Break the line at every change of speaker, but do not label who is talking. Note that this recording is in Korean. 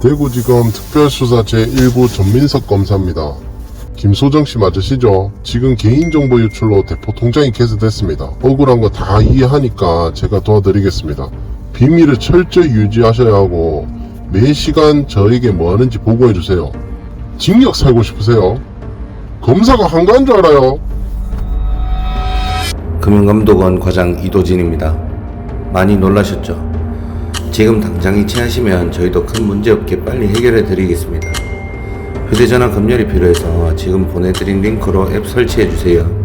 대구지검 특별수사 제1부 전민석 검사입니다. 김소정 씨 맞으시죠? 지금 개인정보 유출로 대포 통장이 개설됐습니다. 억울한 거 다 이해하니까 제가 도와드리겠습니다. 비밀을 철저히 유지하셔야 하고 매 시간 저에게 뭐 하는지 보고해 주세요. 징역 살고 싶으세요? 검사가 한가한 줄 알아요?
금융감독원 과장 이도진입니다. 많이 놀라셨죠? 지금 당장 이체하시면 저희도 큰 문제 없게 빨리 해결해 드리겠습니다. 휴대전화 검열이 필요해서 지금 보내드린 링크로 앱 설치해 주세요.